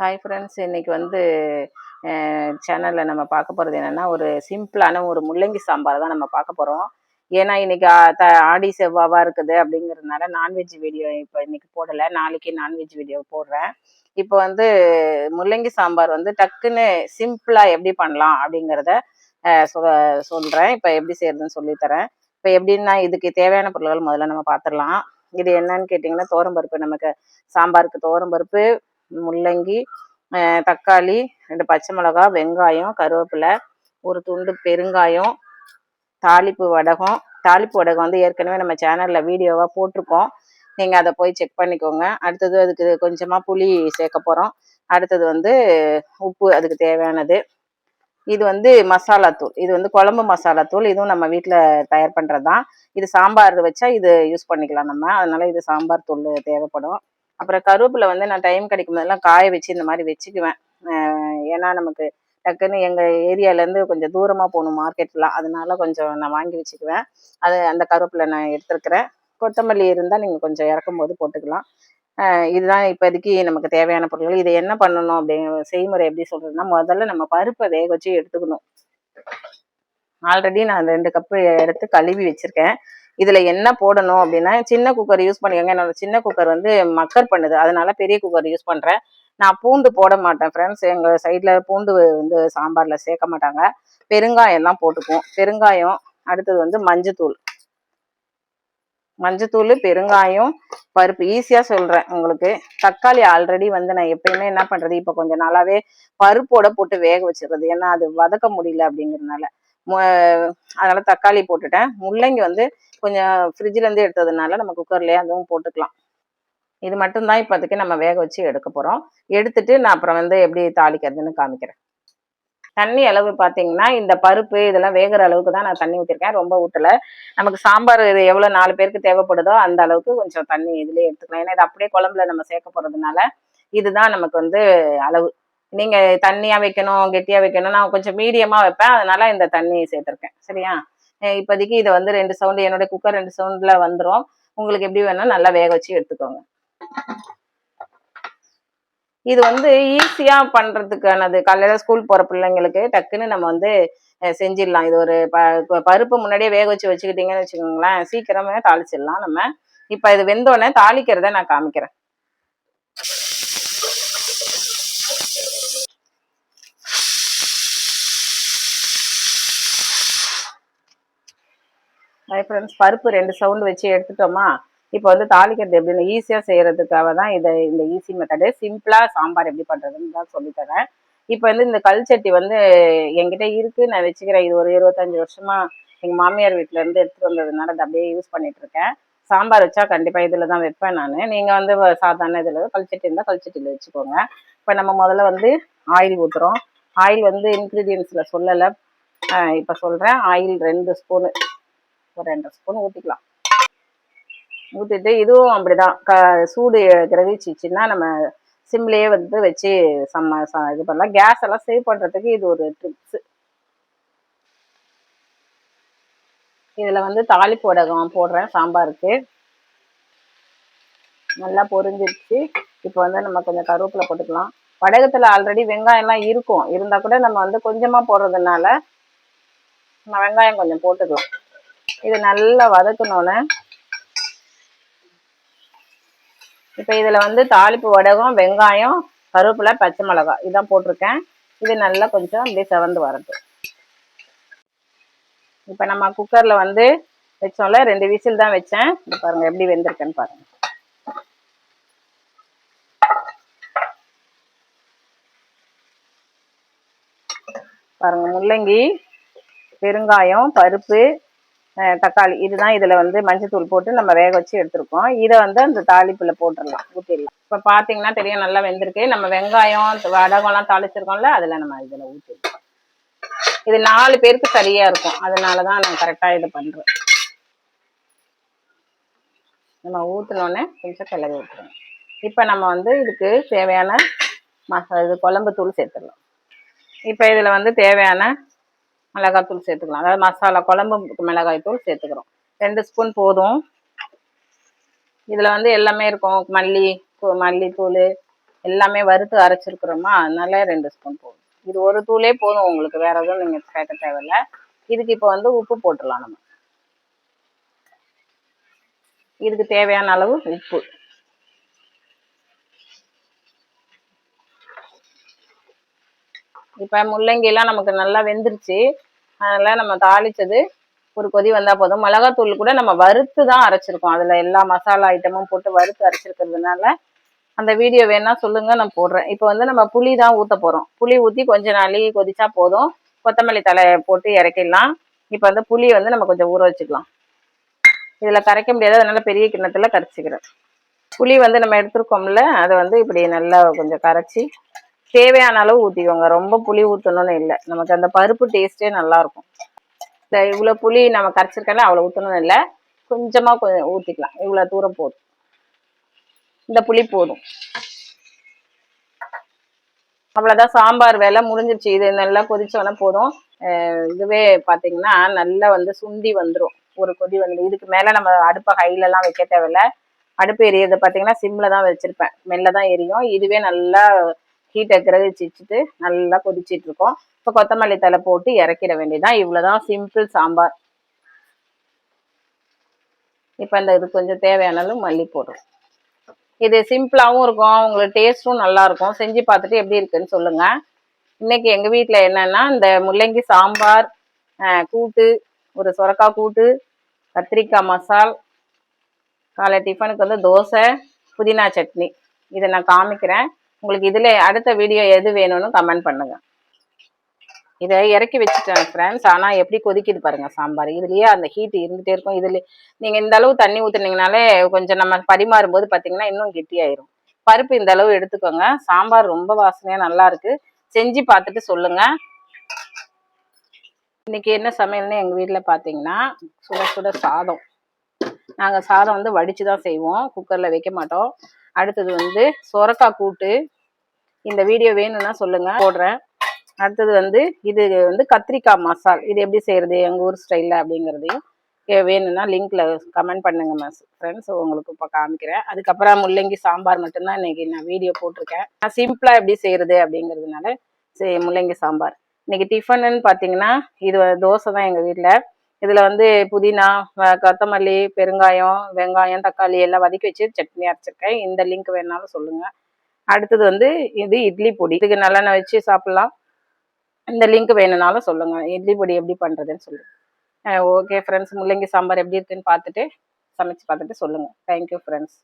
Hi friends இன்னைக்கு வந்து சேனலில் நம்ம பார்க்க போகிறது என்னென்னா ஒரு சிம்பிளான ஒரு முள்ளங்கி சாம்பார் தான் நம்ம பார்க்க போகிறோம் ஏன்னா இன்னைக்கு த ஆடி செவ்வாவாக இருக்குது அப்படிங்கிறதுனால நான்வெஜ் வீடியோ இப்போ இன்னைக்கு போடலை. நாளைக்கு நான்வெஜ் வீடியோ போடுறேன். இப்போ வந்து முள்ளங்கி சாம்பார் வந்து டக்குன்னு சிம்பிளாக எப்படி பண்ணலாம் அப்படிங்கிறத சொல் சொ சொல்கிறேன் இப்போ எப்படி செய்யறதுன்னு சொல்லித்தரேன் இப்போ எப்படின்னா இதுக்கு தேவையான பொருட்கள் முதல்ல நம்ம பார்த்துடலாம். இது என்னன்னு கேட்டிங்கன்னா தோரம்பருப்பு நமக்கு சாம்பாருக்கு தோரம்பருப்பு முள்ளங்கி தக்காளி ரெண்டு பச்சை மிளகா வெங்காயம் கருவேப்பிலை ஒரு துண்டு பெருங்காயம் தாளிப்பு வடகம். தாளிப்பு வடகம் வந்து ஏற்கனவே நம்ம சேனலில் வீடியோவாக போட்டிருக்கோம். நீங்கள் அதை போய் செக் பண்ணிக்கோங்க. அடுத்தது அதுக்கு கொஞ்சமாக புளி சேர்க்க போகிறோம் அடுத்தது வந்து உப்பு அதுக்கு தேவையானது. இது வந்து மசாலா தூள். இது வந்து குழம்பு மசாலா தூள். இதுவும் நம்ம வீட்டில் தயார் பண்ணுறது தான் இது சாம்பார் வச்சா இது யூஸ் பண்ணிக்கலாம் நம்ம. அதனால் இது சாம்பார் தூள் தேவைப்படும். அப்புறம் கருவேப்பிலை வந்து நான் டைம் கிடைக்கும் போதெல்லாம் காய வச்சு இந்த மாதிரி வச்சுக்குவேன். ஏன்னா நமக்கு டக்குன்னு எங்கள் ஏரியாலேருந்து கொஞ்சம் தூரமாக போகணும் மார்க்கெட்லாம் அதனால கொஞ்சம் நான் வாங்கி வச்சுக்குவேன். அது அந்த கருவேப்பிலை நான் எடுத்துருக்கிறேன். கொத்தமல்லி இருந்தால் நீங்கள் கொஞ்சம் இறக்கும் போது போட்டுக்கலாம். இதுதான் இப்போதைக்கு நமக்கு தேவையான பொருட்கள் இதை என்ன பண்ணணும் அப்படிங்கிற செய்முறை எப்படி சொல்கிறதுனா முதல்ல நம்ம பருப்பை வேக வச்சு எடுத்துக்கணும். ஆல்ரெடி நான் ரெண்டு கப்பு எடுத்து கழுவி வச்சிருக்கேன். இதில் என்ன போடணும் அப்படின்னா சின்ன குக்கர் யூஸ் பண்ணிக்கோங்க. என்னோட சின்ன குக்கர் வந்து மக்கர் பண்ணுது. அதனால பெரிய குக்கர் யூஸ் பண்ணுறேன் நான் பூண்டு போட மாட்டேன் ஃப்ரெண்ட்ஸ் எங்கள் சைடில் பூண்டு வந்து சாம்பாரில் சேர்க்க மாட்டாங்க. பெருங்காயம் தான் போட்டுக்குவோம். பெருங்காயம் அடுத்தது வந்து மஞ்சத்தூள். மஞ்சத்தூள் பெருங்காயம் பருப்பு. ஈஸியாக சொல்கிறேன் உங்களுக்கு. தக்காளி ஆல்ரெடி வந்து நான் எப்பயுமே என்ன பண்ணுறது இப்போ கொஞ்சம் நாளாவே பருப்போட போட்டு வேக வச்சிடுறது. ஏன்னா அது வதக்க முடியல அப்படிங்கிறதுனால. அதனால தக்காளி போட்டுட்டேன். முள்ளங்கி வந்து கொஞ்சம் ஃப்ரிட்ஜ்ல இருந்து எடுத்ததுனால நம்ம குக்கர்லேயே அதுவும் போட்டுக்கலாம். இது மட்டும்தான் இப்போதைக்கு நம்ம வேக வச்சு எடுக்க போறோம். எடுத்துட்டு நான் அப்புறம் வந்து எப்படி தாளிக்கிறதுன்னு காமிக்கிறேன். தண்ணி அளவு பார்த்தீங்கன்னா இந்த பருப்பு இதெல்லாம் வேகிற அளவுக்கு தான் நான் தண்ணி ஊற்றிருக்கேன் ரொம்ப ஊட்டல. நமக்கு சாம்பார் இது எவ்வளோ நாலு பேருக்கு தேவைப்படுதோ அந்த அளவுக்கு கொஞ்சம் தண்ணி இதுலேயே எடுத்துக்கலாம். ஏன்னா இது அப்படியே குழம்புல நம்ம சேர்க்க போகிறதுனால இதுதான் நமக்கு வந்து அளவு. நீங்க தண்ணியா வைக்கணும் கெட்டியா வைக்கணும் நான் கொஞ்சம் மீடியமா வைப்பேன். அதனால இந்த தண்ணி சேர்த்திருக்கேன். சரியா? இப்போதைக்கு இதை வந்து ரெண்டு சவுண்டு என்னோட குக்கர் ரெண்டு சவுண்ட்ல வந்துடும் உங்களுக்கு எப்படி வேணா நல்லா வேக வச்சு எடுத்துக்கோங்க. இது வந்து ஈஸியா பண்றதுக்கானது. காலையில ஸ்கூல் போற பிள்ளைங்களுக்கு டக்குன்னு நம்ம வந்து செஞ்சிடலாம். இது ஒரு ப பருப்பு முன்னாடியே வேக வச்சு வச்சுக்கிட்டீங்கன்னு வச்சுக்கோங்களேன். சீக்கிரமே தாளிச்சிடலாம் நம்ம. இப்ப இது வெந்தோடனே தாளிக்கிறத நான் காமிக்கிறேன். ஹாய் ஃப்ரெண்ட்ஸ் பருப்பு ரெண்டு சவுண்டு வச்சு எடுத்துட்டோமா? இப்போ வந்து தாளிக்கிறது எப்படின்னு ஈஸியாக செய்கிறதுக்காக தான் இதை இந்த ஈஸி மெத்தடு சிம்பிளாக சாம்பார் எப்படி பண்ணுறதுன்னு தான் சொல்லித்தரேன் இப்போ வந்து இந்த கல் சட்டி வந்து என்கிட்ட இருக்குது நான் வச்சுக்கிறேன். இது ஒரு இருபத்தஞ்சி வருஷமாக எங்கள் மாமியார் வீட்டிலேருந்து இருந்து வந்ததுனால அதை அப்படியே யூஸ் பண்ணிட்டு இருக்கேன். சாம்பார் வச்சா கண்டிப்பாக இதில் தான் வைப்பேன் நான். நீங்கள் வந்து சாதாரண இதில் கல்ச்சட்டி இருந்தால் கல்ச்சட்டியில் வச்சுக்கோங்க. இப்போ நம்ம முதல்ல வந்து ஆயில் ஊற்றுறோம் ஆயில் வந்து இன்க்ரீடியன்ஸில் சொல்லலை. இப்போ சொல்கிறேன் ஆயில் ரெண்டு ஸ்பூனு ஒரு ரெண்டரை ஸ்பூன் ஊற்றிக்கலாம் ஊற்றிட்டு இதுவும் அப்படிதான். க சூடு கிரகிச்சிச்சுன்னா நம்ம சிம்லேயே வந்து வச்சு சம்ம ச- இது பண்ணலாம். கேஸ் எல்லாம் சேவ் பண்ணுறதுக்கு இது ஒரு ட்ரிப்ஸு இதில் வந்து தாளிப்பு வடகம் போடுறேன் சாம்பாருக்கு. நல்லா பொரிஞ்சிருச்சு. இப்போ வந்து நம்ம கொஞ்சம் கருவேப்பிலை போட்டுக்கலாம். வடகத்தில் ஆல்ரெடி வெங்காயம்லாம் இருக்கும். இருந்தால் கூட நம்ம வந்து கொஞ்சமாக போடுறதுனால நம்ம வெங்காயம் கொஞ்சம் போட்டுக்கலாம். இது நல்லா வதக்கணுன்னே இப்போ இதில் வந்து தாளிப்பு வடகம் வெங்காயம் கருவேப்பிலை பச்சை மிளகாய் இதான் போட்டிருக்கேன். இது நல்லா கொஞ்சம் அப்படியே செவந்து வரட்டும். இப்போ நம்ம குக்கரில் வந்து வச்சோம்ல ரெண்டு விசில் தான் வச்சேன். இது பாருங்க எப்படி வெந்திருக்கேன்னு பாருங்க. பாருங்க முள்ளங்கி பெருங்காயம் பருப்பு தக்காளி. இதுதான் இதுல வந்து மஞ்சத்தூள் போட்டு நம்ம வேக வச்சு எடுத்திருக்கோம். இதை வந்து அந்த தாளிப்புல போட்டுடலாம் ஊற்றிடலாம் இப்போ பார்த்தீங்கன்னா தெரியும் நல்லா வெந்திருக்கு. நம்ம வெங்காயம் வடகம்லாம் தாளிச்சிருக்கோம்ல அதில் நம்ம இதில் ஊற்றிடலாம் இது நாலு பேருக்கு சரியா இருக்கும். அதனால தான் நான் கரெக்டாக இது பண்றேன். நம்ம ஊற்றினோடனே கொஞ்சம் கிளறி விட்டுருவோம். இப்போ நம்ம வந்து இதுக்கு தேவையான மசா இது குழம்பு தூள் சேர்த்துடலாம். இப்போ இதில் வந்து தேவையான மிளகாத்தூள் சேர்த்துக்கலாம். அதாவது மசாலா குழம்பு மிளகாய் தூள் சேர்த்துக்கிறோம். ரெண்டு ஸ்பூன் போதும். இதில் வந்து எல்லாமே இருக்கும். மல்லி மல்லித்தூள் எல்லாமே வறுத்து அரைச்சிருக்கிறோமா? அதனால ரெண்டு ஸ்பூன் போதும். இது ஒரு தூளே போதும் உங்களுக்கு. வேற எதுவும் நீங்கள் சேர்க்க தேவையில்ல. இதுக்கு இப்போ வந்து உப்பு போட்டுடலாம் நம்ம. இதுக்கு தேவையான அளவு உப்பு. இப்போ முள்ளங்கிலாம் நமக்கு நல்லா வெந்துருச்சு. அதனால நம்ம தாளிச்சது ஒரு கொதி வந்தா போதும். மிளகாத்தூள் கூட நம்ம வறுத்து தான் அரைச்சிருக்கோம். அதுல எல்லா மசாலா ஐட்டமும் போட்டு வறுத்து அரைச்சிருக்கிறதுனால அந்த வீடியோ வேணா சொல்லுங்க நான் போடுறேன். இப்போ வந்து நம்ம புளி தான் ஊத்த போறோம். புளி ஊத்தி கொஞ்ச நாளி கொதிச்சா போதும். கொத்தமல்லி தலை போட்டு இறக்கிடலாம். இப்போ வந்து புளியை வந்து நம்ம கொஞ்சம் ஊற வச்சுக்கலாம். இதுல கரைக்க முடியாது. அதனால பெரிய கிண்ணத்துல கரைச்சிக்கிறேன். புளி வந்து நம்ம எடுத்துருக்கோம்ல அதை வந்து இப்படி நல்லா கொஞ்சம் கரைச்சி தேவையான அளவு ஊற்றிக்கோங்க ரொம்ப புளி ஊற்றணும்னு இல்லை. நமக்கு அந்த பருப்பு டேஸ்ட்டே நல்லா இருக்கும் இந்த இவ்வளோ புளி நம்ம கரைச்சிருக்கல அவ்வளோ ஊற்றணும்னு இல்லை. கொஞ்சமாக கொஞ்சம் ஊற்றிக்கலாம் இவ்வளோ தூரம் போதும். இந்த புளி போதும். அவ்வளோதான் சாம்பார் வேலை முடிஞ்சிருச்சு. இது நல்லா கொதிச்சோன்னா போதும். அஹ் இதுவே பார்த்தீங்கன்னா நல்லா வந்து சுண்டி வந்துடும் ஒரு கொதி வந்து இதுக்கு மேலே நம்ம அடுப்பை ஹைலெல்லாம் வைக்க தேவையில்ல. அடுப்பு எரியதை பார்த்தீங்கன்னா சிம்மில் தான் வச்சுருப்பேன். மெல்ல தான் எரியும். இதுவே நல்லா ஹீட்டை கிரகிச்சிட்டு நல்லா கொதிச்சிட்டு இருக்கோம் இப்போ கொத்தமல்லி தலை போட்டு இறக்கிட வேண்டியதுதான். இவ்வளோதான் சிம்பிள் சாம்பார். இப்போ இந்த இது கொஞ்சம் தேவையானாலும் மல்லி போடுறோம். இது சிம்பிளாகவும் இருக்கும். உங்களுக்கு டேஸ்ட்டும் நல்லாயிருக்கும் செஞ்சு பார்த்துட்டு எப்படி இருக்குன்னு சொல்லுங்கள் இன்றைக்கி எங்கள் வீட்டில் என்னென்னா இந்த முள்ளங்கி சாம்பார் கூட்டு ஒரு சுரக்காய் கூட்டு கத்திரிக்காய் மசால் காலை டிஃபனுக்கு வந்து தோசை புதினா சட்னி. இதை நான் காமிக்கிறேன். உங்களுக்கு இதில் அடுத்த வீடியோ எது வேணும்னு கமெண்ட் பண்ணுங்க. இதை இறக்கி வச்சுட்டேன் ஃப்ரெண்ட்ஸ் ஆனால் எப்படி கொதிக்குது பாருங்க சாம்பார். இதுலேயே அந்த ஹீட் இருந்துகிட்டே இருக்கும். இதில் நீங்கள் இந்த அளவு தண்ணி ஊற்றுனீங்கனாலே கொஞ்சம் நம்ம பரிமாறும் போது பார்த்தீங்கன்னா இன்னும் கெட்டியாயிரும். பருப்பு இந்த அளவு எடுத்துக்கோங்க. சாம்பார் ரொம்ப வாசனையாக நல்லாயிருக்கு செஞ்சு பார்த்துட்டு சொல்லுங்கள் இன்னைக்கு என்ன சமையல்னு எங்கள் வீட்டில் பார்த்தீங்கன்னா சுட சுட சாதம். நாங்கள் சாதம் வந்து வடித்து தான் செய்வோம் குக்கரில் வைக்க மாட்டோம். அடுத்தது வந்து சொரக்காய் கூட்டு. இந்த வீடியோ வேணும்னா சொல்லுங்க போடுறேன். அடுத்தது வந்து இது வந்து கத்திரிக்காய் மசால். இது எப்படி செய்யறது? எங்கள் ஊர் ஸ்டைலில் அப்படிங்கிறதையும் வேணும்னா லிங்க்ல கமெண்ட் பண்ணுங்க மிஸ் ஃப்ரெண்ட்ஸ் உங்களுக்கு இப்போ காமிக்கிறேன். அதுக்கப்புறம் முள்ளங்கி சாம்பார் மட்டும்தான் இன்னைக்கு நான் வீடியோ போட்டிருக்கேன். நான் சிம்பிளா எப்படி செய்யறது அப்படிங்கிறதுனால சரி முள்ளங்கி சாம்பார். இன்னைக்கு டிஃபனுன்னு பார்த்தீங்கன்னா இது தோசை தான் எங்கள் வீட்டில் இதில் வந்து புதினா கொத்தமல்லி பெருங்காயம் வெங்காயம் தக்காளி எல்லாம் வதக்கி வச்சு சட்னி அரைச்சிருக்கேன். இந்த லிங்க் வேணாலும் சொல்லுங்க. அடுத்தது வந்து இது இட்லி பொடி. இதுக்கு நல்லெண்ணெய் வச்சு சாப்பிடலாம். இந்த லிங்க் வேணும்னாலும் சொல்லுங்க. இட்லி பொடி எப்படி பண்றதுன்னு சொல்லுங்க ஓகே ஃப்ரெண்ட்ஸ் முள்ளங்கி சாம்பார் எப்படி இருக்குன்னு பார்த்துட்டு சமைச்சு பார்த்துட்டு சொல்லுங்க. Thank you friends